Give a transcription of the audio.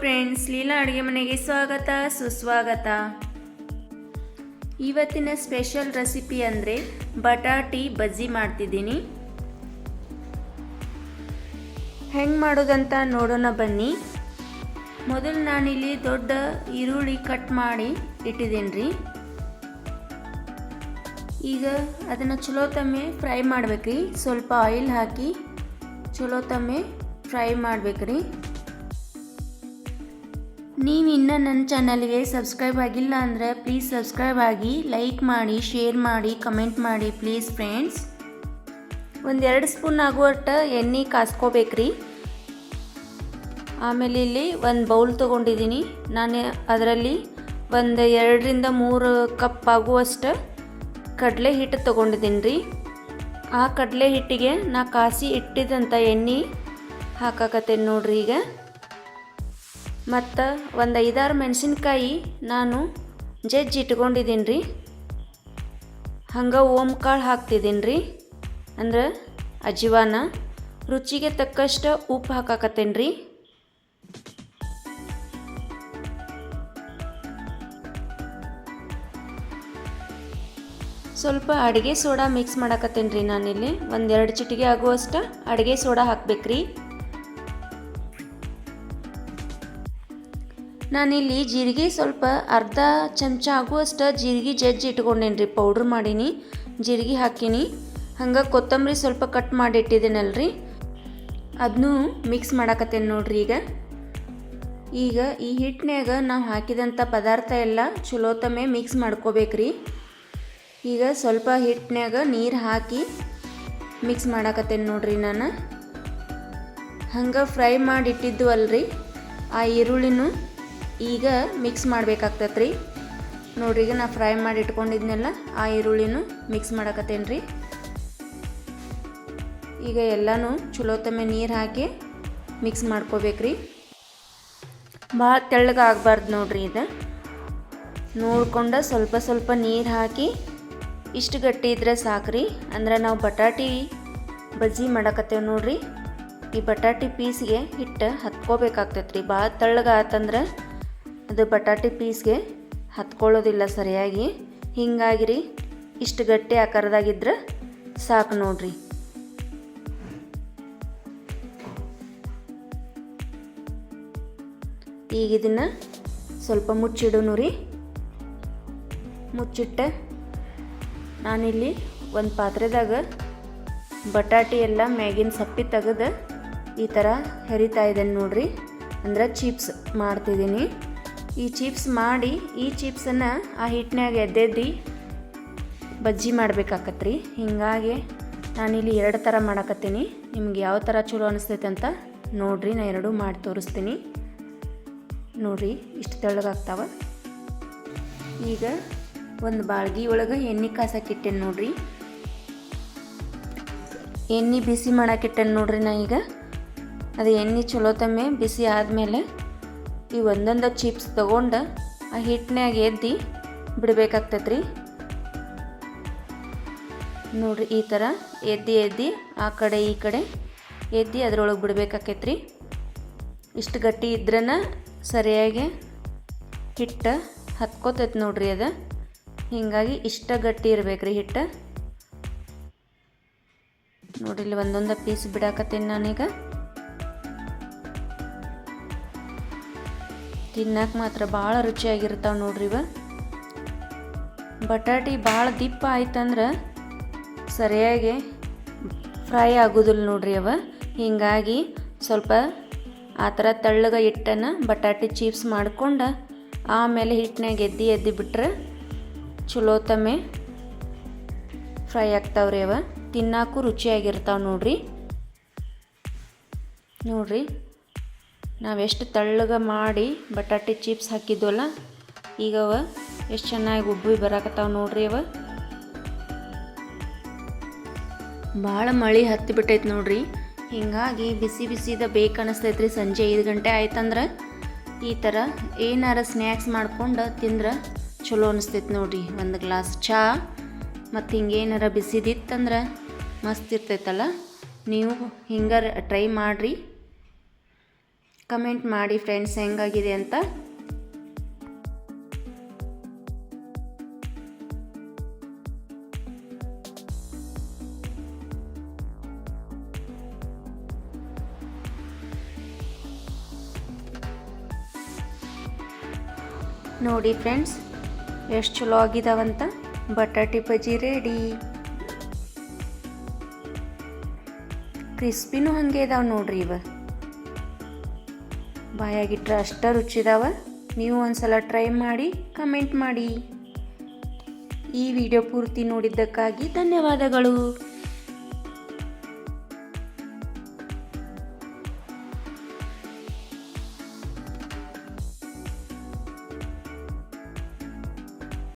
Friends Leela ಅಡುಗೆ ಮನೆಗೆ ಸ್ವಾಗತ, ಸುಸ್ವಾಗತ. ಇವತ್ತಿನ ಸ್ಪೆಷಲ್ ರೆಸಿಪಿ ಅಂದರೆ ಬಟಾಟಿ ಬಜ್ಜಿ ಮಾಡ್ತಿದ್ದೀನಿ. ಹೆಂಗೆ ಮಾಡೋದಂತ ನೋಡೋಣ ಬನ್ನಿ. ಮೊದಲು ನಾನಿಲ್ಲಿ ದೊಡ್ಡ ಈರುಳ್ಳಿ ಕಟ್ ಮಾಡಿ ಇಟ್ಟಿದ್ದೀನಿ ರೀ ಈಗ ಅದನ್ನು ಚಲೋ ತಮ್ಮೆ ಫ್ರೈ ಮಾಡ್ಬೇಕ್ರಿ. ಸ್ವಲ್ಪ ಆಯಿಲ್ ಹಾಕಿ ಚಲೋ ತಮ್ಮೆ ಫ್ರೈ ಮಾಡ್ಬೇಕ್ರಿ. ನೀವು ಇನ್ನೂ ನನ್ನ ಚಾನಲ್ಗೆ ಸಬ್ಸ್ಕ್ರೈಬ್ ಆಗಿಲ್ಲ ಅಂದರೆ ಪ್ಲೀಸ್ ಸಬ್ಸ್ಕ್ರೈಬ್ ಆಗಿ ಲೈಕ್ ಮಾಡಿ ಶೇರ್ ಮಾಡಿ ಕಮೆಂಟ್ ಮಾಡಿ ಪ್ಲೀಸ್ ಫ್ರೆಂಡ್ಸ್ ಒಂದೆರಡು ಸ್ಪೂನ್ ಆಗುವಷ್ಟು ಎಣ್ಣೆ ಕಾಸ್ಕೋಬೇಕ್ರಿ. ಆಮೇಲೆ ಇಲ್ಲಿ ಒಂದು ಬೌಲ್ ತೊಗೊಂಡಿದ್ದೀನಿ ನಾನು ಅದರಲ್ಲಿ ಒಂದು ಎರಡರಿಂದ ಮೂರು ಕಪ್ ಆಗುವಷ್ಟು ಕಡಲೆ ಹಿಟ್ಟು ತೊಗೊಂಡಿದ್ದೀನಿ ರೀ ಆ ಕಡಲೆ ಹಿಟ್ಟಿಗೆ ನಾ ಕಾಸಿ ಇಟ್ಟಿದ್ದಂಥ ಎಣ್ಣೆ ಹಾಕಾಕತ್ತೇನೆ ನೋಡ್ರಿ ಈಗ. ಮತ್ತು ಒಂದು ಐದಾರು ಮೆಣಸಿನ್ಕಾಯಿ ನಾನು ಜಜ್ಜಿ ಇಟ್ಕೊಂಡಿದ್ದೀನಿ ರೀ ಹಂಗೆ ಓಮ್ ಕಾಳು ಹಾಕ್ತಿದ್ದೀನಿ ರೀ ಅಂದ್ರೆ ಅಜಿವಾನ ರುಚಿಗೆ ತಕ್ಕಷ್ಟು ಉಪ್ಪು ಹಾಕಾಕತ್ತೇನೆ ರೀ ಸ್ವಲ್ಪ ಅಡುಗೆ ಸೋಡಾ ಮಿಕ್ಸ್ ಮಾಡಾಕತ್ತೇನೆ ರೀ ನಾನಿಲ್ಲಿ ಒಂದೆರಡು ಚಿಟಿಗೆ ಆಗುವಷ್ಟು ಅಡುಗೆ ಸೋಡಾ ಹಾಕ್ಬೇಕ್ರಿ. ನಾನಿಲ್ಲಿ ಜೀರಿಗೆ ಸ್ವಲ್ಪ ಅರ್ಧ ಚಮಚ ಆಗುವಷ್ಟು ಜೀರಿಗೆ ಜಜ್ಜಿ ಇಟ್ಕೊಂಡೇನಿ ರೀ ಪೌಡ್ರ್ ಮಾಡೀನಿ, ಜೀರಿಗೆ ಹಾಕೀನಿ. ಹಂಗೆ ಕೊತ್ತಂಬರಿ ಸ್ವಲ್ಪ ಕಟ್ ಮಾಡಿ ಇಟ್ಟಿದ್ದೀನಲ್ರಿ ಅದನ್ನೂ ಮಿಕ್ಸ್ ಮಾಡಾಕತ್ತೇನೆ ನೋಡ್ರಿ ಈಗ. ಈಗ ಈ ಹಿಟ್ಟಿನಾಗ ನಾವು ಹಾಕಿದಂಥ ಪದಾರ್ಥ ಎಲ್ಲ ಚಲೋತಮೆ ಮಿಕ್ಸ್ ಮಾಡ್ಕೋಬೇಕ್ರಿ. ಈಗ ಸ್ವಲ್ಪ ಹಿಟ್ಟಿನಾಗ ನೀರು ಹಾಕಿ ಮಿಕ್ಸ್ ಮಾಡಾಕತ್ತೇನೆ ನೋಡ್ರಿ ನಾನು. ಹಂಗೆ ಫ್ರೈ ಮಾಡಿ ಇಟ್ಟಿದ್ದು ಅಲ್ರಿ ಆ ಈರುಳ್ಳಿನೂ ಈಗ ಮಿಕ್ಸ್ ಮಾಡಬೇಕಾಗ್ತತ್ ರೀ ನೋಡ್ರಿ, ಈಗ ನಾ ಫ್ರೈ ಮಾಡಿ ಇಟ್ಕೊಂಡಿದ್ನೆಲ್ಲ, ಆ ಈರುಳ್ಳಿನೂ ಮಿಕ್ಸ್ ಮಾಡಕತ್ತೇನೆ ರೀ ಈಗ ಎಲ್ಲನೂ ಚಲೋತ್ತಮ್ಮೆ ನೀರು ಹಾಕಿ ಮಿಕ್ಸ್ ಮಾಡ್ಕೋಬೇಕ್ರಿ. ಭಾಳ ತೆಳ್ಳಗಾಗಬಾರ್ದು ನೋಡ್ರಿ ಇದು. ನೋಡ್ಕೊಂಡು ಸ್ವಲ್ಪ ಸ್ವಲ್ಪ ನೀರು ಹಾಕಿ ಇಷ್ಟು ಗಟ್ಟಿ ಇದ್ರೆ ಸಾಕ್ರಿ. ಅಂದ್ರೆ ನಾವು ಬಟಾಟಿ ಬಜ್ಜಿ ಮಾಡಕತ್ತೇವೆ ನೋಡ್ರಿ. ಈ ಬಟಾಟಿ ಪೀಸ್ಗೆ ಹಿಟ್ಟು ಹತ್ಕೋಬೇಕಾಗ್ತೈತೆ ರೀ ಭಾಳ ತೆಳ್ಳಗೆ ಆತಂದ್ರೆ ಅದು ಬಟಾಟೆ ಪೀಸ್ಗೆ ಹತ್ಕೊಳ್ಳೋದಿಲ್ಲ ಸರಿಯಾಗಿ. ಹಿಂಗಾಗಿ ರೀ ಇಷ್ಟು ಗಟ್ಟಿ ಆಕಾರದಾಗಿದ್ರೆ ಸಾಕು ನೋಡ್ರಿ. ಈಗ ಇದನ್ನು ಸ್ವಲ್ಪ ಮುಚ್ಚಿಡೋನು ರೀ ಮುಚ್ಚಿಟ್ಟೆ ನಾನಿಲ್ಲಿ ಒಂದು ಪಾತ್ರೆದಾಗ ಬಟಾಟಿ ಎಲ್ಲ ಮ್ಯಾಗಿನ ಸಪ್ಪಿ ತೆಗೆದು ಈ ಥರ ಹರಿತಾ ಇದ್ದೇನೆ ನೋಡ್ರಿ. ಅಂದ್ರೆ ಚಿಪ್ಸ್ ಮಾಡ್ತಿದ್ದೀನಿ ಈ ಚಿಪ್ಸ್ ಮಾಡಿ, ಈ ಚಿಪ್ಸನ್ನು ಆ ಹಿಟ್ಟಿನಾಗ ಎದ್ದೆದ್ದಿ ಬಜ್ಜಿ ಮಾಡ್ಬೇಕಾಕತ್ರಿ. ಹೀಗಾಗಿ ನಾನಿಲ್ಲಿ ಎರಡು ಥರ ಮಾಡಕತ್ತೀನಿ. ನಿಮ್ಗೆ ಯಾವ ಥರ ಚಲೋ ಅನಿಸ್ತೈತೆ ಅಂತ ನೋಡ್ರಿ, ನಾ ಎರಡೂ ಮಾಡಿ ತೋರಿಸ್ತೀನಿ. ನೋಡ್ರಿ, ಇಷ್ಟು ತೆಳ್ಳಗಾಗ್ತಾವ. ಈಗ ಒಂದು ಬಾಳ್ಗಿ ಒಳಗೆ ಎಣ್ಣೆ ಕಾಸಕ್ಕಿಟ್ಟೇನೆ ನೋಡ್ರಿ. ಎಣ್ಣೆ ಬಿಸಿ ಮಾಡಾಕಿಟ್ಟೇನೆ ನೋಡ್ರಿ ನಾ ಈಗ. ಅದು ಎಣ್ಣೆ ಚಲೋ ತಮ್ಮೆ, ಬಿಸಿ ಆದಮೇಲೆ ಈ ಒಂದೊಂದು ಚಿಪ್ಸ್ ತೊಗೊಂಡು ಆ ಹಿಟ್ಟಿನಾಗ ಎದ್ದು ಬಿಡಬೇಕಾಗ್ತೈತ್ರಿ. ನೋಡ್ರಿ, ಈ ಥರ ಎದ್ದಿ ಎದ್ದಿ ಆ ಕಡೆ ಈ ಕಡೆ ಎದ್ದಿ ಅದರೊಳಗೆ ಬಿಡಬೇಕಾಕೈತ್ರಿ. ರೀ ಇಷ್ಟು ಗಟ್ಟಿ ಇದ್ರನ ಸರಿಯಾಗಿ ಹಿಟ್ಟು ಹತ್ಕೋತೈತೆ ನೋಡ್ರಿ ಅದು. ಹೀಗಾಗಿ ಇಷ್ಟ ಗಟ್ಟಿ ಇರ್ಬೇಕು ರೀ ಹಿಟ್ಟು. ನೋಡ್ರಿ, ಇಲ್ಲಿ ಒಂದೊಂದು ಪೀಸ್ ಬಿಡಾಕತ್ತೀನಿ ನಾನೀಗ. ತಿನ್ನಕ್ಕೆ ಮಾತ್ರ ಭಾಳ ರುಚಿಯಾಗಿರ್ತಾವೆ ನೋಡ್ರಿ ಇವ. ಬಟಾಟಿ ಭಾಳ ದಿಪ್ಪ ಆಯ್ತಂದ್ರೆ ಸರಿಯಾಗಿ ಫ್ರೈ ಆಗೋದಿಲ್ಲ ನೋಡ್ರಿ ಅವ. ಹೀಗಾಗಿ ಸ್ವಲ್ಪ ಆ ಥರ ತೆಳ್ಳಗೆ ಹಿಟ್ಟನ್ನು ಬಟಾಟಿ ಚೀಪ್ಸ್ ಮಾಡಿಕೊಂಡು ಆಮೇಲೆ ಹಿಟ್ಟಿನಾಗ ಎದ್ದು ಎದ್ದು ಬಿಟ್ರೆ ಚಲೋ ತಮ್ಮೆ ಫ್ರೈ ಆಗ್ತಾವ್ರಿ ಅವ. ತಿನ್ನಾಕು ರುಚಿಯಾಗಿರ್ತಾವೆ ನೋಡ್ರಿ. ನೋಡ್ರಿ ನಾವೆಷ್ಟು ತೆಳ್ಳಗೆ ಮಾಡಿ ಬಟಾಟೆ ಚಿಪ್ಸ್ ಹಾಕಿದ್ವಲ್ಲ, ಈಗ ಅವ ಎಷ್ಟು ಚೆನ್ನಾಗಿ ಉಬ್ಬಿ ಬರಾಕತ್ತಾವ ನೋಡ್ರಿ ಅವ. ಭಾಳ ಮಳೆ ಹತ್ತಿ ಬಿಟ್ಟೈತೆ ನೋಡ್ರಿ. ಹಿಂಗಾಗಿ ಬಿಸಿ ಬಿಸಿದ ಬೇಕು ಅನಿಸ್ತೈತ್ರಿ ಸಂಜೆ ಐದು ಗಂಟೆ ಆಯ್ತಂದ್ರೆ. ಈ ಥರ ಏನಾರ ಸ್ನ್ಯಾಕ್ಸ್ ಮಾಡ್ಕೊಂಡು ತಿಂದ್ರೆ ಚಲೋ ಅನಿಸ್ತೈತೆ ನೋಡ್ರಿ ಒಂದು ಗ್ಲಾಸ್ ಚಹಾ ಮತ್ತು ಹಿಂಗೇನಾರ ಬಿಸಿದಿತ್ತಂದ್ರೆ ಮಸ್ತ್ ಇರ್ತೈತಲ್ಲ, ನೀವು ಹಿಂಗಾರ ಟ್ರೈ ಮಾಡಿರಿ. ಕಮೆಂಟ್ ಮಾಡಿ ಫ್ರೆಂಡ್ಸ್ ಹೆಂಗಾಗಿದೆ ಅಂತ. ನೋಡಿ ಫ್ರೆಂಡ್ಸ್ ಎಷ್ಟು ಚಲೋ ಆಗಿದಾವಂತ. ಬಟಾಟೆ ಬಜ್ಜಿ ರೆಡಿ ಕ್ರಿಸ್ಪಿನೂ ಹಾಗೆ ಇದಾವೆ ನೋಡ್ರಿ ಇವ. ಬಾಯಾಗಿಟ್ರೆ ಅಷ್ಟ ರುಚಿದಾವ. ನೀವು ಒಂದ್ಸಲ ಟ್ರೈ ಮಾಡಿ ಕಮೆಂಟ್ ಮಾಡಿ. ಈ ವಿಡಿಯೋ ಪೂರ್ತಿ ನೋಡಿದ್ದಕ್ಕಾಗಿ ಧನ್ಯವಾದಗಳು.